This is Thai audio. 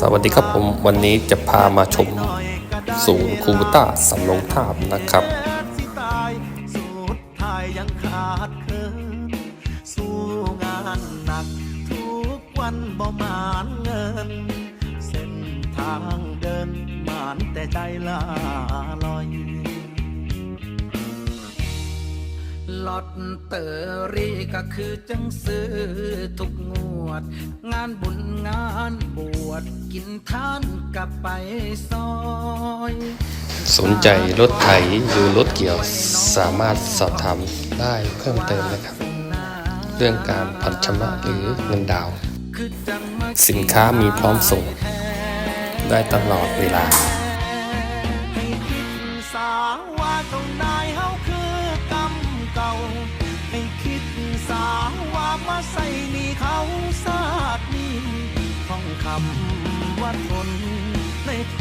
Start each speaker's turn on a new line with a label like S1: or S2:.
S1: สวัสดีครับผมวันนี้จะพามาชมศูนย์คูบูต้าสำโรงทาบนะครับ
S2: เคินสู้งานหนักทุกวันบ่มานเงินเส้นทางเดินมานแต่ใจลาลอย
S3: ลอตเตอรี่ก็คือจังซื้อทุกงวด งานบุญงานบว ชกินทานกลับไปซอย
S1: สนใจรถไถหรือรถเกี่ยวสามารถสอบถามได้เพิ่มเติมนะครับ เรื่องการผ่อนชำระหรือเงินดาว สินค้ามีพร้อมส่ง ได้ตลอดเวลา
S2: ให้คิดสาว่ามาใส่นี่เขาำว่าทนในทุ